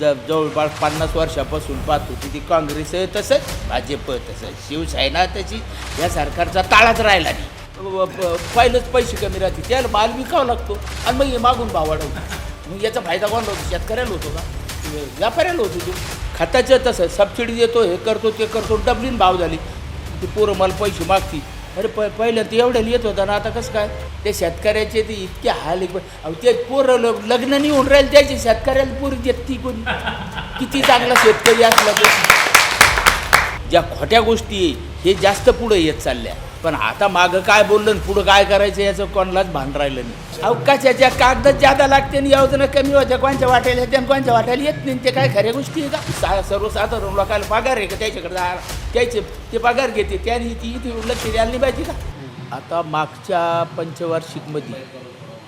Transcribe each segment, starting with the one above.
ज जवळपास पन्नास वर्षापासून पाहत होती ती काँग्रेस तसंच भाजप तसं शिवसेना त्याची या सरकारचा ताळाच राहिला नाही. पहिलंच पैसे कमी राहते त्याला माल विकावा लागतो आणि मग हे मागून भाव वाढवतो. मग याचा फायदा कोणाला होतो? शेतकऱ्याला होतो का? व्यापाऱ्याला होतो तो. खताचं तसं सबसिडी देतो हे करतो ते करतो डबलीन भाव झाली. ती पोरं मला पैसे मागतील. अरे प पहिलं ते एवढं येत होता ना आता कसं काय? ते शेतकऱ्याचे ते इतके हाल अहो ते पोरं ल- लग्न नाही होऊन राहील त्याचे शेतकऱ्याला पोरी देत ती कोणी. किती चांगला शेतकरी असला ते. ज्या खोट्या गोष्टी आहे हे जास्त पुढे येत चालल्या. पण आता मागं काय बोललं आणि पुढं काय करायचं याचं कोणालाच भान राहिलं नाही. अवकाशाच्या कागदात ज्यादा लागते आणि योजना कमी होत्या कोणच्या वाटायला येते आणि कोणच्या वाटायला येत नाही ते काय खऱ्या गोष्टी आहे का? सा सर्वसाधारण लोकांना पगार आहे का त्याच्याकडे त्याचे ते पगार घेते त्याने ती ती लक्ष द्यायला नाही पाहिजे का? आता मागच्या पंचवार्षिकमध्ये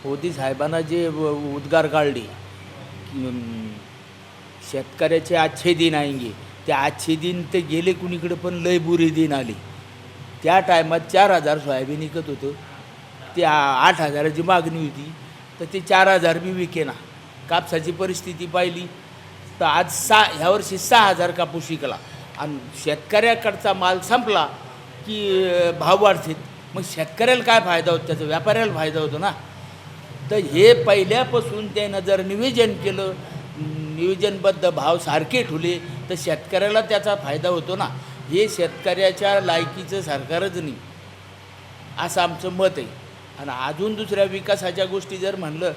मोदी साहेबांना जे उद्गार काढले शेतकऱ्याचे आजचे दिन आएंगे ते आजचे दिन ते गेले कुणीकडे पण लय बुरे दिन आले. त्या टायमात चार हजार सोयाबीन विकत होतं. ते आठ हजाराची मागणी होती. तर ते चार हजार बी विकेना. कापसाची परिस्थिती पाहिली. तर आज सहा ह्या वर्षी सहा हजार कापूस विकला. आणि शेतकऱ्याकडचा माल संपला की भाव वाढतील मग शेतकऱ्याला काय फायदा होतो? त्याचा व्यापाऱ्याला फायदा होतो ना. तर हे पहिल्यापासून त्यानं जर नियोजन केलं नियोजनबद्ध भाव सारखे ठेवले तर शेतकऱ्याला त्याचा फायदा होतो ना. हे शेतकऱ्याच्या लायकीचं सरकारच नाही. असं आमचं मत आहे. आणि अजून दुसऱ्या विकासाच्या गोष्टी जर म्हणलं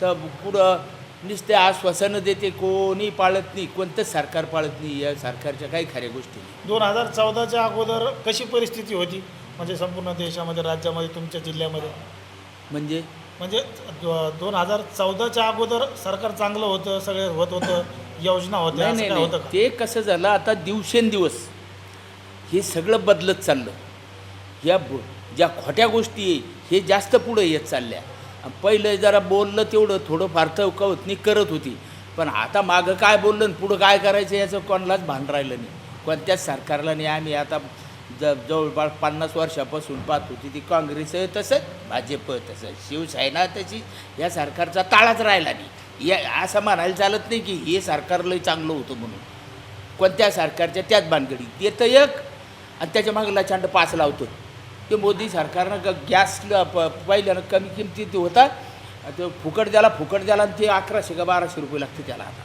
तर पुढं नुसते आश्वासनं देते कोणी पाळत नाही कोणतंच सरकार पाळत नाही या सरकारच्या काही खऱ्या गोष्टी दोन हजार चौदाच्या अगोदर कशी परिस्थिती होती? म्हणजे संपूर्ण देशामध्ये राज्यामध्ये तुमच्या जिल्ह्यामध्ये? म्हणजे? म्हणजे दोन हजार चौदाच्या अगोदर सरकार चांगलं होतं सगळे होत होतं योजना होत्या नाही होतं ते कसं झालं आता दिवसेंदिवस हे सगळं बदलत चाललं. या ब- ज्या खोट्या गोष्टी आहे हे जास्त पुढं येत चालल्या. पहिलं जरा बोललं तेवढं थोडं फार करत होती. पण आता मागं काय बोललं आणि पुढं काय करायचं याचं कोणालाच भान राहिलं नाही. कोणत्याच सरकारला नाही. आम्ही आता ज जवळपास पन्नास वर्षापासून पाहत होती ती काँग्रेस तसंच भाजप तसंच शिवसेना त्याची या सरकारचा ताळाच राहिला नाही. या असं म्हणायला चालत नाही की हे सरकार लय चांगलं होतं म्हणून. कोणत्या सरकारच्या त्याच भानगडी ते तर एक आणि त्याच्यामागे लचांड पाच लावतो ते मोदी सरकारनं ग गॅस प पहिल्यानं कमी किमतीत होता. तो फुकट द्याला फुकट द्याला आणि ते अकराशे का बाराशे रुपये लागते त्याला आता.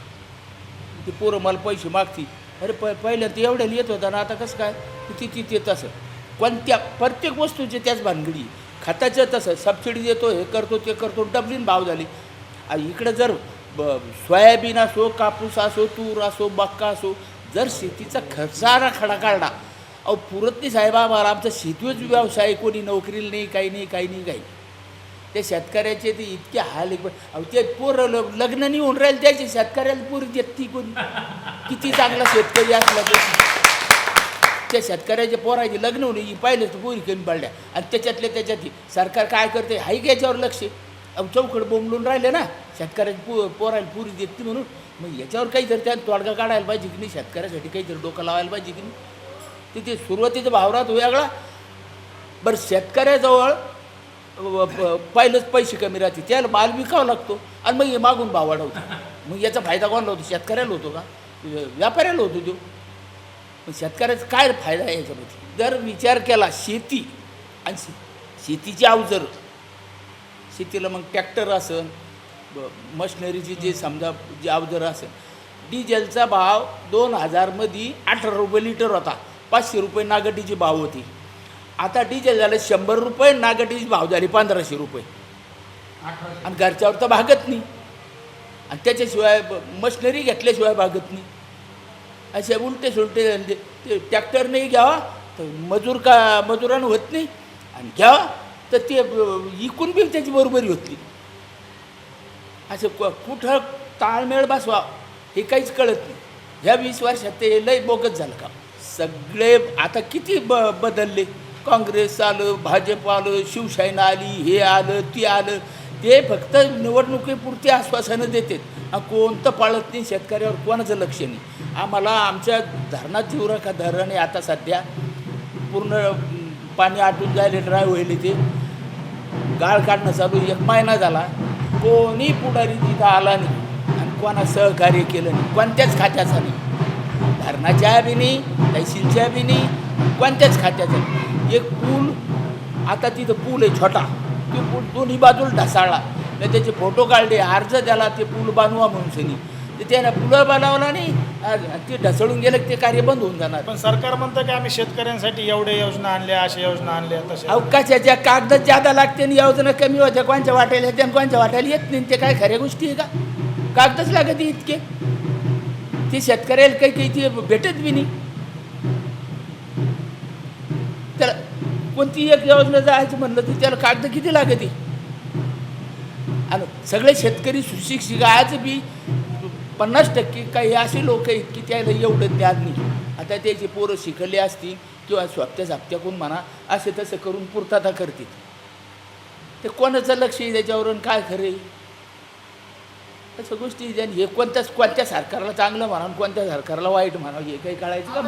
ते पोरं मला पैसे मागती. अरे प पहिलं ते एवढ्याला येत होता ना आता कसं काय? किती ती ते तसं. कोणत्या प्रत्येक वस्तूचे त्याच भानगडी. खताचं तसं. सबसिडी देतो हे करतो ते करतो डबलीन भाव झाली. इकडं जर ब सोयाबीन असो कापूस असो तूर असो मक्का असो जर शेतीचा खर्चारा खडा काढला अहो पुरत नाही साहेब आम्हाला आमचा शेतीच व्यवसाय कोणी नोकरीला नाही काही नाही काही नाही काही नाही. शेतकऱ्याचे ते इतके हाल आहे. अहो ते पोरं लग्न नाही होऊन राहील त्याचे शेतकऱ्याला पोर देत ती कोणी? किती चांगला शेतकरी असला तो. त्या शेतकऱ्याच्या पोराचे लग्न होणे ही पाहिलं तर पोरी कमी पडल्या. आणि त्याच्यातल्या त्याच्यात सरकार काय करते? हाय का याच्यावर लक्ष? अहो चौकड बोंबलून राहिले ना शेतकऱ्याचे पो पोराला पुरी देत म्हणून. मग याच्यावर काहीतरी त्यात तोडगा काढायला पाहिजे की नाही? शेतकऱ्यासाठी काहीतरी डोकं लावायला पाहिजे की नाही? तिथे सुरुवातीचा भावरात वेगळा. बरं शेतकऱ्याजवळ प- पहिलंच पैसे कमी राहते त्याला माल विकावा लागतो आणि मग हे मागून भाव वाढवतो. मग याचा फायदा कोणाला होतो? शेतकऱ्याला होतो का? व्यापाऱ्याला होतो तो. मग शेतकऱ्याचा काय फायदा आहे याच्यामध्ये? जर विचार केला शेती आणि शे शेतीची अवजर शेतीला मग ट्रॅक्टर असेल मशिनरीचे जे समजा जे अवजर असेल डिझेलचा भाव दोन हजारमध्ये अठरा रुपये लिटर होता. पाचशे रुपये नागटीची भाव होती. आता डिझेल झालं शंभर रुपये नागटीची भाव झाली पंधराशे रुपये. आणि घरच्यावर तर भागत नाही. आणि त्याच्याशिवाय मशिनरी घेतल्याशिवाय भागत नाही. असे उलटे सुलटे म्हणजे ते ट्रॅक्टर नाही घ्यावा तर मजूर का मजुरानं होत नाही. आणि घ्यावा तर ते इकून बी त्याची बरोबरी होती असं क- कुठं ताळमेळ बसवा हे काहीच कळत नाही. ह्या वीस वर्षात ते लय बोगत झालं का सगळे आता किती ब बदलले. काँग्रेस आलं भाजप आलं शिवसेना आली हे आलं ते आलं. ते फक्त निवडणुकीपुरती आश्वासनं देतात. कोणतं पाळत नाही शेतकऱ्यावर कोणाचं लक्ष नाही. आम्हाला आमच्या धरणात जीवराखा धरण आहे आता सध्या. पूर्ण पाणी आटून जायला ड्राय होईल ते. गाळ काढणं चालू एक महिना झाला. कोणी पुढारी तिथं आला नाही. आणि कोणा सहकार्य केलं नाही. कोणत्याच खात्याचा नाही. धरणाच्या बी नाही तहसीलच्या बी नाही कोणत्याच खात्याचा नाही. एक पूल आता तिथं पूल आहे छोटा. तो पूल दोन्ही बाजूला ढसाळला. मी त्याचे फोटो काढले अर्ज द्याला ते पूल बांधवा म्हणून सनी. तर त्यानं पुलं बनवला नाही आणि ते ढसळून गेलं ते कार्य बंद होऊन जाणार. पण सरकार म्हणतं की आम्ही शेतकऱ्यांसाठी एवढे योजना आणल्या अशा योजना आणल्या तशा. अवकाशाच्या कागद ज्यादा लागते आणि योजना कमी होत्या कोणच्या वाटायला येते आणि कोणच्या वाटायला येत नाही ते काय खऱ्या गोष्टी आहे का? कागदच लागत इतके. ते शेतकऱ्याला काही काही ती भेटत बी नाही. त्याला कोणती एक योजना जायचं म्हणलं तर त्याला कागद किती लागते? आणि सगळे शेतकरी सुशिक्षित बी पन्नास टक्के काही असे लोक आहेत की त्याला एवढं ज्ञान नाही. आता त्याचे पोरं शिकले असतील किंवा स्वप्त्या साप्त्याकून म्हणा असे तसं करून पूर्तता करतील. ते कोणाचं लक्ष त्याच्यावरून? काय खरं आहे गोष्टी आहेत. हे कोणत्याच कोणत्या सरकारला चांगलं म्हणा कोणत्या सरकारला वाईट म्हणावं हे काही कळायचं का